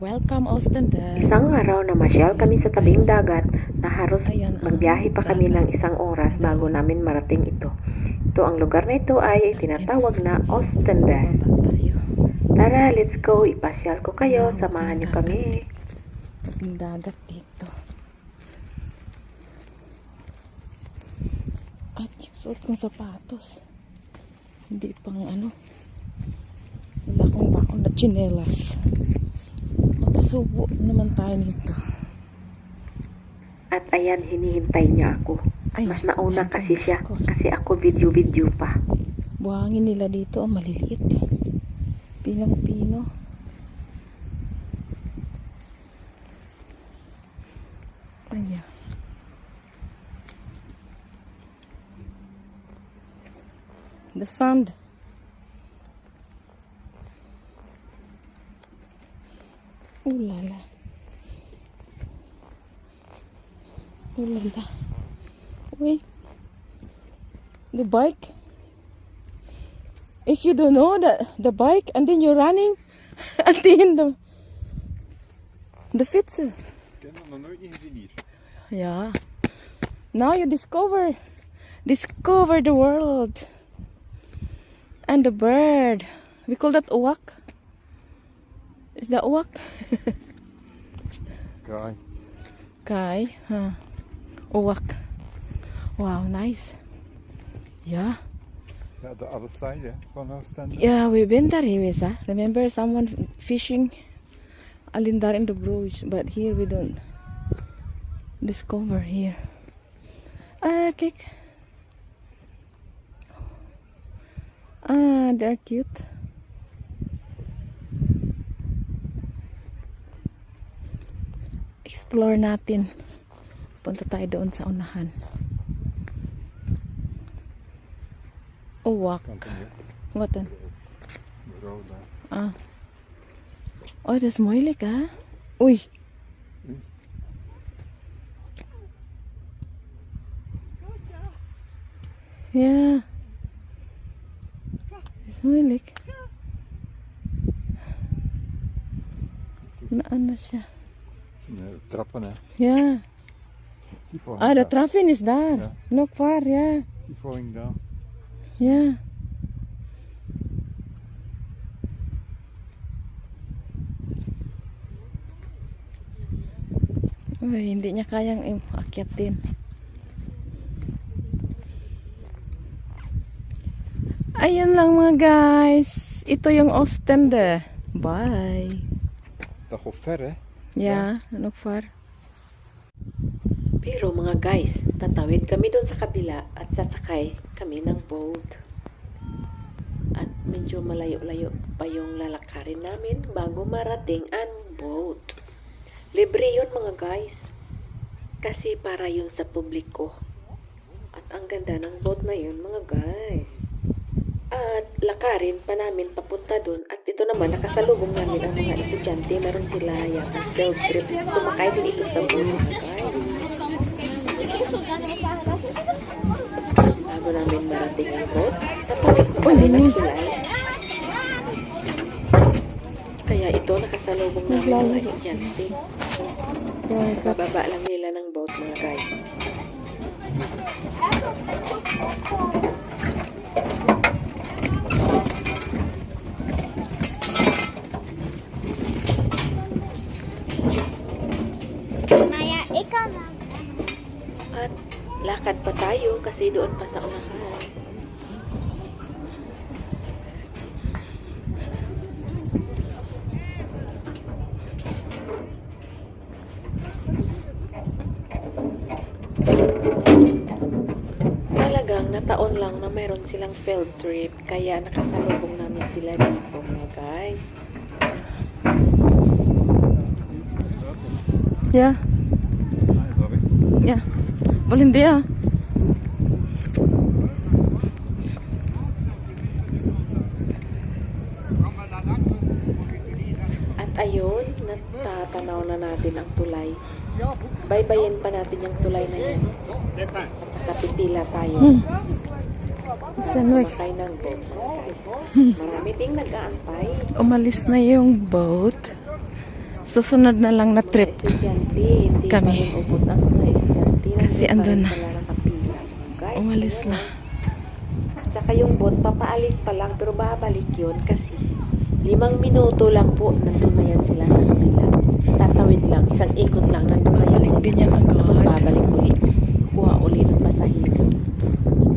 Welcome, Ostende. Isang araw na masyal kami sa tabing dagat na Ayan ang magbiyahe pa kami ng isang oras bago namin marating ito. Ito ang lugar na ito ay tinatawag na Ostende. Tara, let's go. Ipasyal ko kayo. Samahan niyo kami. Tabing dagat dito. At yung suot kong sapatos. Hindi pang ano. Wala akong bakong na chinelas. Mapasubo naman tayo nito. At ayan, hinihintay niya ako. Ay, Mas nauna kasi siya. ako. Kasi ako video-video pa. Buhangin nila dito, ang maliliit eh. Pinong-pino. Ayan. The sand. Ooh la la. Wait. The bike. If you don't know the the bike and then you're running at the end of the fietser. Ik heb nog nooit niet gezien hier. Yeah. Now you discover discover the world. And the bird. We call that uwak. Is that uwak? Kraai. Kai. Huh. Uwak. Wow, nice. Yeah. Yeah, the other side hè, van Oostende. Yeah, we've been there, Himisa. Remember someone fishing Alindar in the Bruges, but here we don't discover here. Ah, kick. Ah, they're cute. Explore natin. Punta tayo doon sa unahan. Oh, walk. Continue. Wat dan? Mevrouw daar. Ah. Oh, dat is moeilijk, hè? Oei. Ja. Dat is moeilijk. Na ano siya? Het zijn trappen hè. Ja. Keep falling Ah, de down. trafin is daar. Ja. Nog waar, ja. Keep falling down. Ja. Uy, hindi niya kayang im- akyatin. Ayun lang mga guys. Ito yung Ostende. Bye. Dat gaat ver hè. Ja, nog far. Pero mga guys, tatawid kami doon sa kabila at sasakay kami ng boat. At medyo malayo-layo pa yung lalakarin namin bago marating ang boat. Libre yun mga guys. Kasi para yun sa publiko. At ang ganda ng boat na yun mga guys. At lakarin pa namin papunta doon. At ito naman, nakasalubong namin ang mga estudyante. Meron sila yata field trip. Sumakay din ito sa boat mga guys. Bago namin marating ang boat, po Uy, kami ng tulay. Kaya ito, nakasalubong namin mga estudyante. Bababa lang nila ng boat mga guys. Maya, ikaw na. At lakad pa tayo kasi doon pa sa unahan. Talagang nataon lang na meron silang field trip kaya nakasalubong namin sila dito mga guys. Yeah, Ah, yeah. Volunteer. At ayun, natatanaw na natin ang tulay. Baybayin pa natin yung tulay na yun. At saka pipila tayo. Hmm. Sanoy. Sumakay ng boat, guys. Marami ding nag-aantay. Umalis na yung boat. Susunod na lang na trip. Kami. Kasi andun na. Umalis na. At saka yung boat, papaalis pa lang, pero babalik yun kasi limang minuto lang po, nandun na yan sila sa kabila. Tatawid lang, isang ikot lang, nandun na yan Babalik sila. din yan Tapos babalik uli. Kuha uli ng pasahero.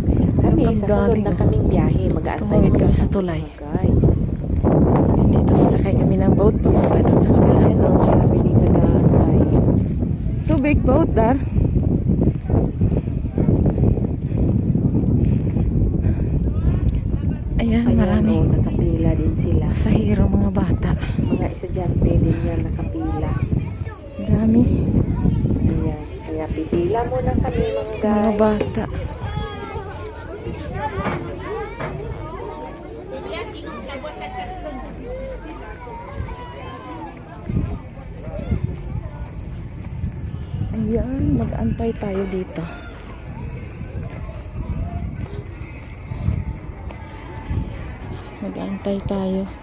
Kaya kami, Ang sa sunod galing, na oh. kaming biyahe, mag-aantay Tumawid kami sa tulay. mga Guys, Dito sasakay kami ng boat papunta doon sa kabila. ayan o, marami din nag-aantay. So big boat, Dar. Ayan, Ayan marami. o, nakapila din sila. Pasahero, mga bata. Mga estudyante din yan nakapila. Dami. Ayan. Kaya pipila muna kami mga Mga guys. bata. Ayan, mag-antay tayo dito. Mag-antay tayo.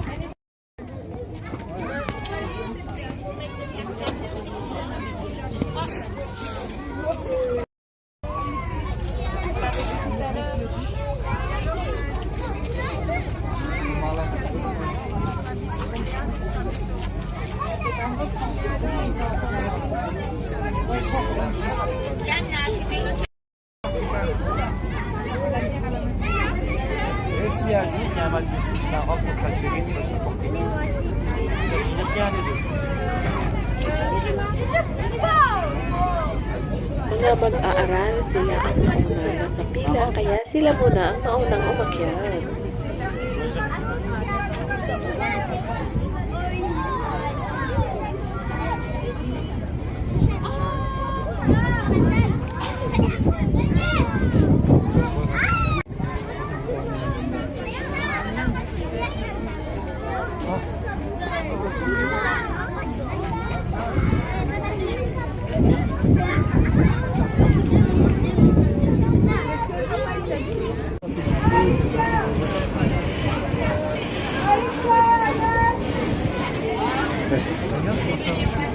muna ang maunang umakyat.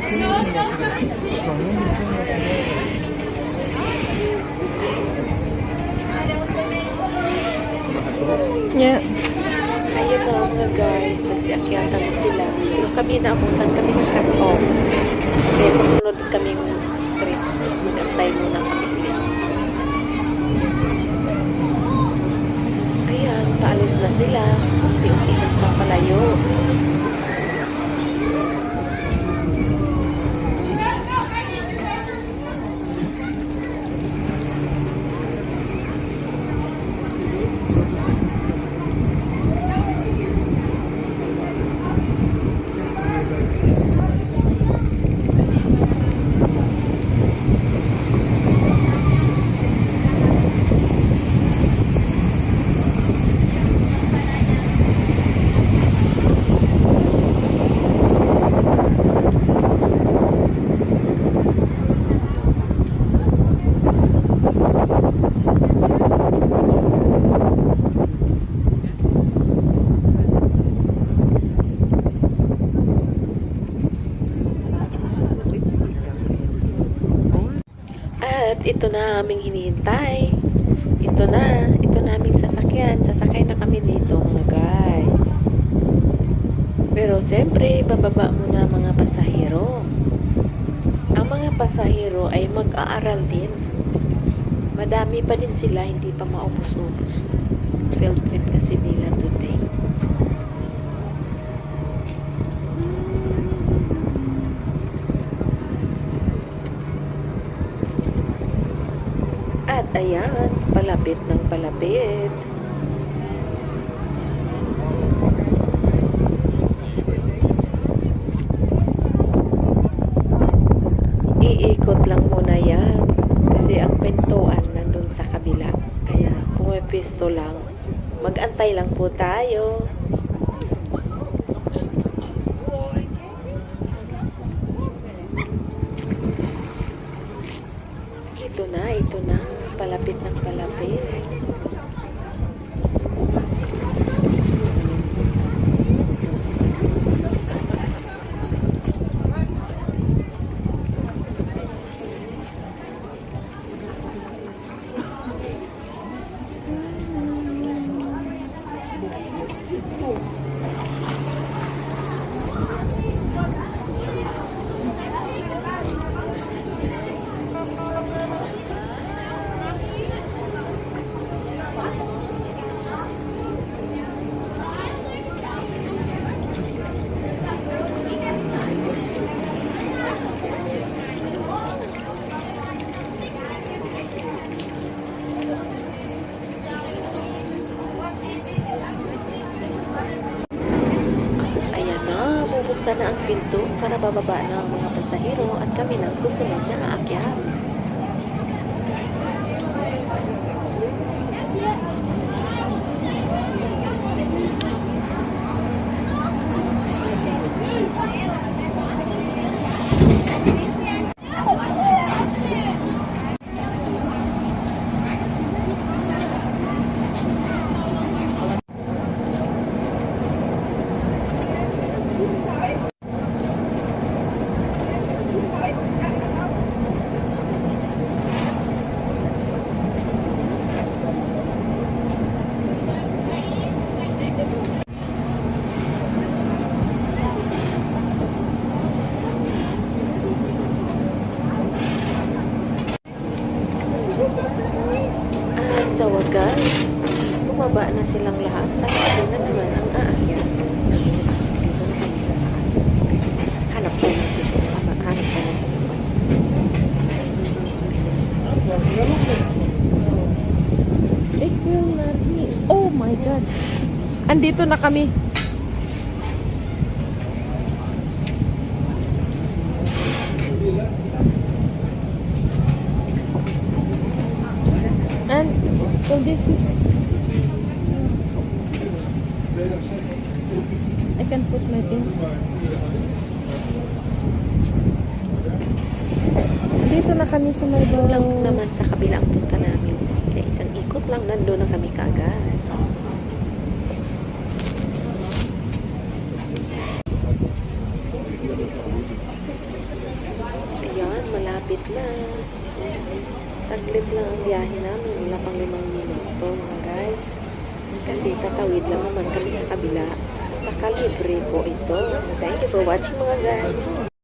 Yeah. Ayun na mga guys, nagsiakyatan na sila. Pero kami naabutan kami ng cut-off. Kaya sumunod kaming ito na aming hinihintay. Ito na, ito na aming sasakyan. Sasakay na kami dito mga guys. Pero siyempre, bababa muna mga pasahero. Ang mga pasahero ay mag-aaral din. Madami pa din sila, hindi pa maubos-ubos. Field trip kasi nila today. Ayan, palapit ng palapit. Iikot lang muna yan. Kasi ang pintuan nandun sa kabila. Kaya kung may pisto lang, magantay lang po tayo. Na, bubuksan na ang pinto para bababa na ang mga pasahero at kami nang susunod na aakyat. At sa wagas, bumaba na silang lahat at ako na naman ang aakyat. Dito na. Hanap ko ng gusto. Hanap ko ng Oh my God. Andito na kami. And so this is put my things. Dito na kami sa may lang bawah. naman sa kabilang punta namin. Kaya isang ikot lang nandun na kami kagad. Ayan, malapit na. Saglit lang ang biyahe namin. Wala pang limang minuto mga guys. Kasi tatawid lang naman kami sa kabila. Sa Calibre po ito. Thank you for watching mga guys.